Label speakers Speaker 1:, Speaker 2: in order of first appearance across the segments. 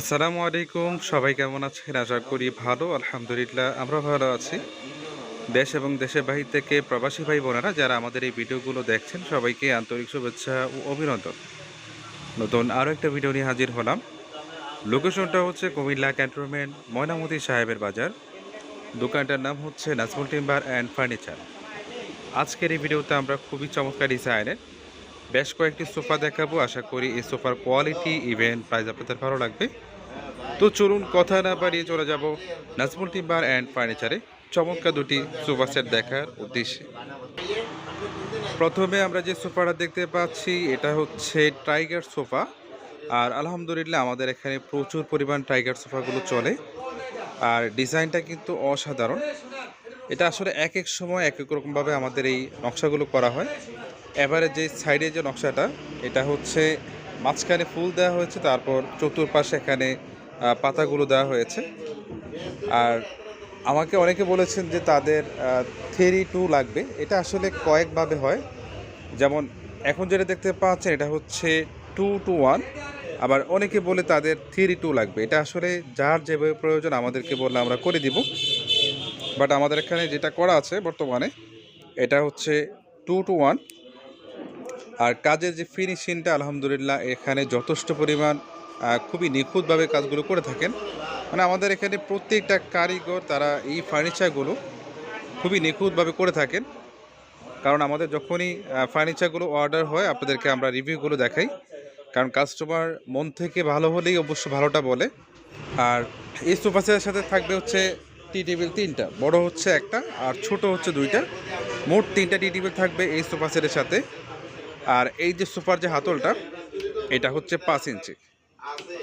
Speaker 1: আসসালামু আলাইকুম, সবাই কেমন আছেন? আশা করি ভালো, আলহামদুলিল্লাহ আমরা ভালো আছি। দেশ এবং দেশের বাহির থেকে প্রবাসী ভাই বোনেরা যারা আমাদের এই ভিডিওগুলো দেখছেন, সবাইকে আন্তরিক শুভেচ্ছা ও অভিনন্দন। নতুন আরও একটা ভিডিও নিয়ে হাজির হলাম। লোকেশনটা হচ্ছে কুমিল্লা ক্যান্টনমেন্ট, ময়নামতি সাহেবের বাজার। দোকানটার নাম হচ্ছে নাজমুল টিম্বার অ্যান্ড ফার্নিচার। আজকের এই ভিডিওতে আমরা খুবই চমৎকার ডিজাইনের বেশ কয়েকটি সোফা দেখাবো। আশা করি এই সোফার কোয়ালিটি ইভেন্ট প্রাইস আপনাদের ভালো লাগবে। তো চলুন কথা না বাড়িয়ে চলে যাব নাজমুল টিম্বার অ্যান্ড ফার্নিচারে চমৎকার দুটি সোফা সেট দেখার উদ্দেশ্যে। প্রথমে আমরা যে সোফাটা দেখতে পাচ্ছি, এটা হচ্ছে টাইগার সোফা। আর আলহামদুলিল্লাহ আমাদের এখানে প্রচুর পরিমাণ টাইগার সোফাগুলো চলে। আর ডিজাইনটা কিন্তু অসাধারণ। এটা আসলে এক এক সময় এক এক রকমভাবে আমাদের এই নকশাগুলো করা হয়। এবারে যে সাইডে যে নকশাটা, এটা হচ্ছে মাঝখানে ফুল দেওয়া হয়েছে, তারপর চতুর্পাশে এখানে পাতাগুলো দেওয়া হয়েছে। আর আমাকে অনেকে বলেছেন যে তাদের থ্রি টু লাগবে। এটা আসলে কয়েকভাবে হয়। যেমন এখন যেটা দেখতে পাচ্ছেন, এটা হচ্ছে টু টু ওয়ান আবার অনেকে বলে তাদের থ্রি টু লাগবে। এটা আসলে যার যেভাবে প্রয়োজন আমাদেরকে বললে আমরা করে দিব। বাট আমাদের এখানে যেটা করা আছে বর্তমানে, এটা হচ্ছে টু টু ওয়ান আর কাজের যে ফিনিশিংটা আলহামদুলিল্লাহ, এখানে যথেষ্ট পরিমাণ খুবই নিখুঁতভাবে কাজগুলো করে থাকেন। মানে আমাদের এখানে প্রত্যেকটা কারিগর, তারা এই ফার্নিচারগুলো খুবই নিখুঁতভাবে করে থাকেন। কারণ আমাদের যখনই ফার্নিচারগুলো অর্ডার হয়, আপনাদেরকে আমরা রিভিউগুলো দেখাই। কারণ কাস্টমার মন থেকে ভালো হলেই অবশ্য ভালোটা বলে। আর এই সোফা সেটের সাথে থাকবে হচ্ছে টি টেবিল তিনটা। বড় হচ্ছে একটা আর ছোট হচ্ছে দুইটা। মোট তিনটা টি টেবিল থাকবে এই সোফা সেটের সাথে। আর এই যে সোফার যে হাতলটা, এটা হচ্ছে পাঁচ ইঞ্চি।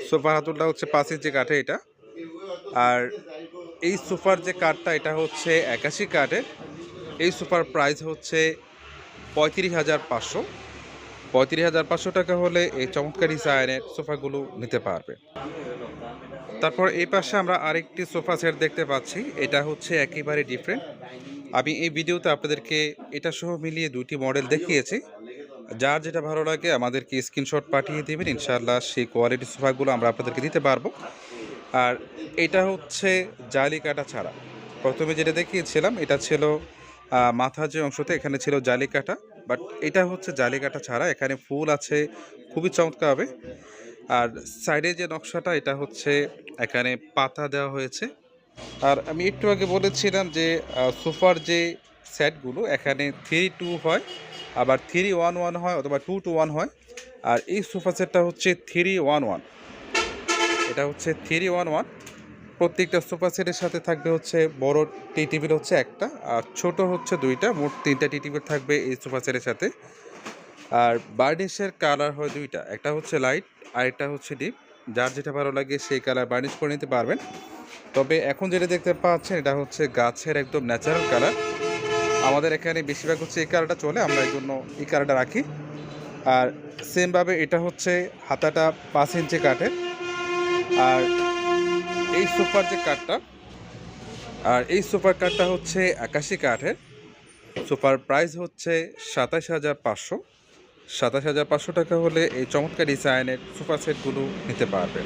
Speaker 1: সোফার হাতলটা হচ্ছে পাঁচ ইঞ্চি কাঠে এটা। আর এই সোফার যে কাঠটা, এটা হচ্ছে একাশি কাঠের এই সোফার প্রাইস হচ্ছে পঁয়ত্রিশ হাজার পাঁচশো। পঁয়ত্রিশ হাজার পাঁচশো টাকা হলে এই চমৎকার ডিজাইনের সোফাগুলো নিতে পারবে। তারপর এই পাশে আমরা আরেকটি সোফা সেট দেখতে পাচ্ছি। এটা হচ্ছে একেবারে ডিফারেন্ট আমি এই ভিডিওতে আপনাদেরকে এটা সহ মিলিয়ে দুটি মডেল দেখিয়েছি। যার যেটা ভালো লাগে, আমাদেরকে স্ক্রিনশট পাঠিয়ে দেবেন। ইনশাআল্লাহ সেই কোয়ালিটি সোফাগুলো আমরা আপনাদেরকে দিতে পারব। আর এটা হচ্ছে জালি কাটা ছাড়া। প্রথমে যেটা দেখিয়েছিলাম, এটা ছিল মাথার যে অংশতে এখানে ছিল জালি কাটা বাট এটা হচ্ছে জালি কাটা ছাড়া। এখানে ফুল আছে, খুবই চমৎকার হবে। আর সাইডে যে নকশাটা, এটা হচ্ছে এখানে পাতা দেওয়া হয়েছে। আর আমি একটু আগে বলেছিলাম যে সোফার যে সেটগুলো এখানে থ্রি টু হয়। আবার থ্রি ওয়ান ওয়ান হয় অথবা টু টু ওয়ান হয়। আর এই সোফা সেটটা হচ্ছে থ্রি ওয়ান ওয়ান এটা হচ্ছে থ্রি ওয়ান ওয়ান প্রত্যেকটা সোফা সেটের সাথে থাকবে হচ্ছে বড় টি টেবিল হচ্ছে একটা আর ছোট হচ্ছে দুইটা। মোট তিনটা টি টেবিল থাকবে এই সোফা সেটের সাথে। আর বার্নিশের কালার হয় দুইটা। একটা হচ্ছে লাইট আর একটা হচ্ছে ডিপ যার যেটা ভালো লাগে সেই কালার বার্নিশ করে নিতে পারবেন। তবে এখন যেটা দেখতে পাচ্ছেন, এটা হচ্ছে গাছের একদম ন্যাচারাল কালার আমাদের এখানে বেশিরভাগ হচ্ছে এই কালারটা চলে, আমরা এই জন্য এই কালারটা রাখি। আর সেমভাবে এটা হচ্ছে হাতাটা পাঁচ ইঞ্চি কাঠের আর এই সোফার যে কাঠটা আর এই সোফার কাঠটা হচ্ছে একাশি কাঠের সোফার প্রাইস হচ্ছে সাতাশ হাজার পাঁচশো। সাতাশ হাজার পাঁচশো টাকা হলে এই চমৎকার ডিজাইনের সোফা সেটগুলো নিতে পারবেন।